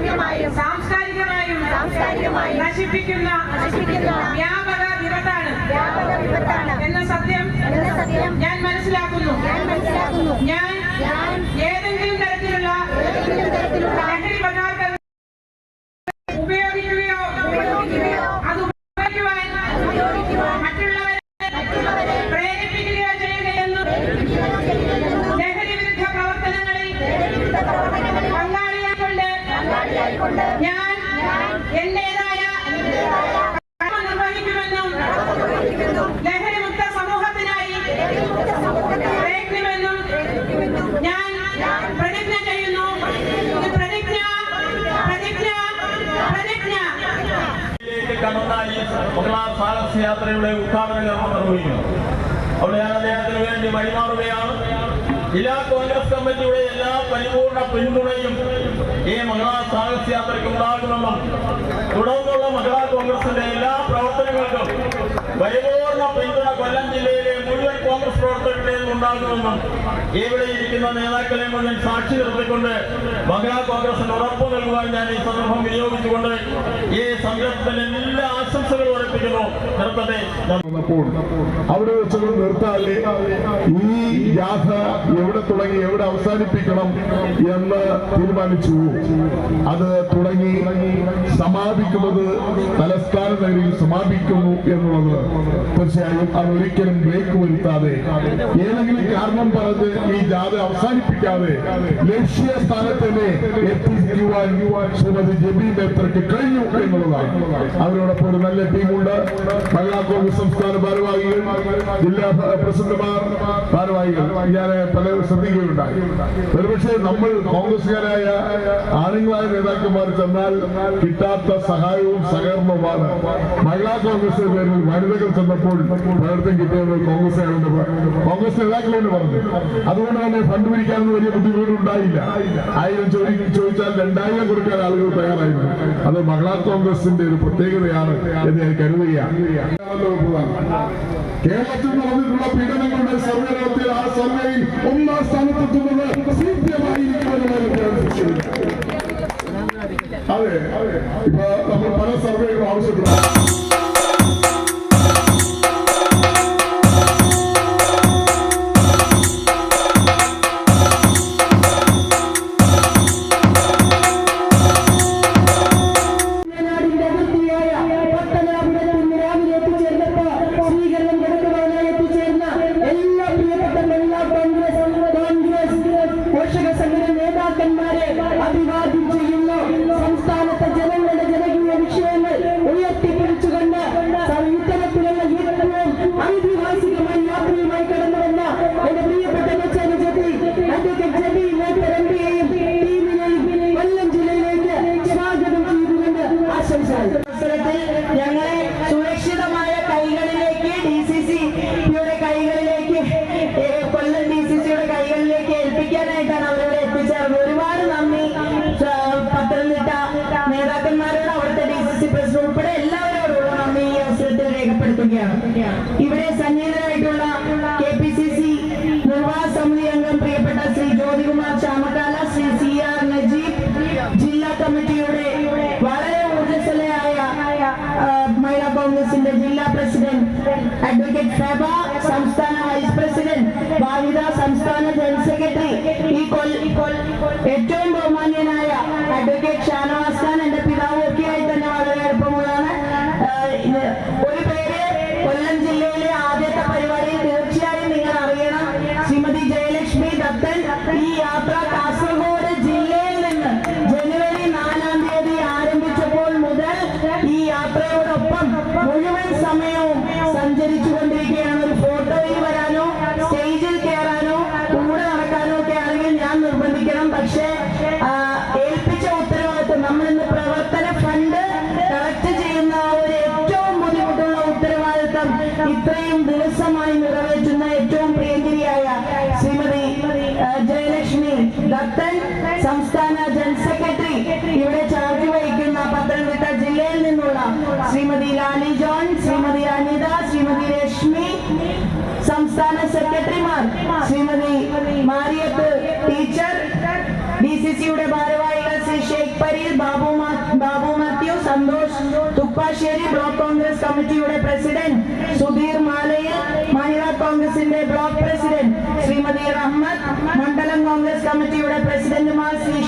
സാമൂഹികമായും സാംസ്കാരികമായും നശിപ്പിക്കുന്ന വ്യാപക ഞാൻ എന്റേതായ നിർവഹിക്കുമെന്നും ലഹരിമുക്ത സമൂഹത്തിനായി പ്രയത്നമെന്നും ഞാൻ പ്രതിജ്ഞ ചെയ്യുന്നു. പ്രതിജ്ഞ പ്രതിജ്ഞ പ്രതിജ്ഞ. കടന്ന ഈ മംഗളാ സാഹസ യാത്രയുടെ ഉദ്ഘാടന കർമ്മം നിർവഹിക്കുന്നു. അവിടെ ഞാൻ അദ്ദേഹത്തിന് വേണ്ടി വഴിമാറുകയാണ്. ജില്ലാ കോൺഗ്രസ് കമ്മിറ്റിയുടെ എല്ലാ പരിപൂർണ പിന്തുണയും ഈ മംഗളാ സാഹസ യാത്രയ്ക്ക് ഉണ്ടാകുമെന്നും തുടർന്നുള്ള മഹിളാ കോൺഗ്രസിന്റെ എല്ലാ പ്രവർത്തനങ്ങൾക്കും പരിപൂർണ പിന്തുണ കൊല്ലം ജില്ലയിലെ മുഴുവൻ കോൺഗ്രസ് പ്രവർത്തകരുടെയും ഉണ്ടാകുമെന്നും ഇവിടെ ഇരിക്കുന്ന നേതാക്കളെ മുഴുവൻ സാക്ഷി നിർത്തിക്കൊണ്ട് മഹിളാ കോൺഗ്രസിന് ഉറപ്പ് നൽകുവാൻ ഞാൻ ഈ സന്ദർഭം വിനിയോഗിച്ചുകൊണ്ട് ഈ സംരംഭത്തിന് എല്ലാ ആശംസകളും അർപ്പിക്കുന്നു നിർത്തട്ടെ. അവിടെ നിർത്താതെ ഈ യാത്ര എവിടെ തുടങ്ങി എവിടെ അവസാനിപ്പിക്കണം എന്ന് തീരുമാനിച്ചു. അത് തുടങ്ങി സമാപിക്കുന്നത് തലസ്ഥാന നഗരിയിൽ സമാപിക്കുന്നു എന്നുള്ളത് തീർച്ചയായും അത് ഒരിക്കലും ബ്രേക്ക് വരുത്താതെ ഏതെങ്കിലും കാരണം പറഞ്ഞ് ഈ ജാഥ അവസാനിപ്പിക്കാതെ ലക്ഷ്യ സ്ഥാനത്തിനെ എത്തിക്കുവാൻ ശ്രീമതി ജബി മേത്രയ്ക്ക് കഴിഞ്ഞു എന്നുള്ളതാണ്. അവരോടൊപ്പം ഒരു നല്ല ടീമുണ്ട്. കോൺഗ്രസ് സംസ്ഥാന ഭാരവാഹികൾ ജില്ലാ പ്രസിഡന്റുമാർ ഭാരവാഹികൾ ഞാൻ പല ശ്രദ്ധിക്കുകയുണ്ടായി. ഒരുപക്ഷെ നമ്മൾ കോൺഗ്രസുകാരായ ആണുങ്ങളായ നേതാക്കന്മാർ ചെന്നാൽ കിട്ടാത്ത സഹായവും സഹകരണവുമാണ്. മഹിളാ കോൺഗ്രസ് പേരിൽ വനിതകൾ ചെന്നപ്പോൾ പലയിടത്തും കിട്ടിയത് കോൺഗ്രസ് കോൺഗ്രസ് നേതാക്കളോട് പറഞ്ഞു. അതുകൊണ്ട് തന്നെ ഫണ്ട് പിരിക്കാനൊന്നും വലിയ ബുദ്ധിമുട്ടുണ്ടായില്ല ആയിരം ചോദി ചോദിച്ചാൽ രണ്ടായിരം കൊടുക്കാൻ ആളുകൾ തയ്യാറായിരുന്നു. അത് മഹിളാ കോൺഗ്രസിന്റെ ഒരു പ്രത്യേകതയാണ് എന്ന് ഞാൻ കരുതുകയാണ് കേരളത്തിൽ നടന്നിട്ടുള്ള പീഡനങ്ങളുടെ സർവേ നടത്തിയ ആ സർവേയിൽ ഒന്നാം സ്ഥാനത്തെത്തുന്നത് അതെ. അതെ ഇപ്പൊ നമ്മൾ പല സർവേകളും ആവശ്യപ്പെടുന്നു ജില്ലാ പ്രസിഡന്റ് അഡ്വക്കേറ്റ് ഫെബ സംസ്ഥാന വൈസ് പ്രസിഡന്റ് ഭാവിത സംസ്ഥാന ജനറൽ സെക്രട്ടറി ഈ കൊൽ ഏറ്റവും ബഹുമാന്യനായ അഡ്വക്കേറ്റ് ഷാനവാസ് ഖാൻ എന്റെ പിതാവ് ഒക്കെയായി തന്നെ വളരെ അടുപ്പമുള്ളതാണ് സംസ്ഥാന സെക്രട്ടറിമാർ Shrimati Mariyath teacher D C സിയുടെ ഭാരവാഹികൾ Shri Sheikh Pareel Babu Babu Mathew Santhosh Thuppassery block Congress committee president Sudheer മാലയിൽ മഹിളാ കോൺഗ്രസിന്റെ ബ്ലോക്ക് പ്രസിഡന്റ് ശ്രീമതി റഹ്മത്ത് മണ്ഡലം കോൺഗ്രസ് കമ്മിറ്റിയുടെ പ്രസിഡന്റുമാർ ശ്രീ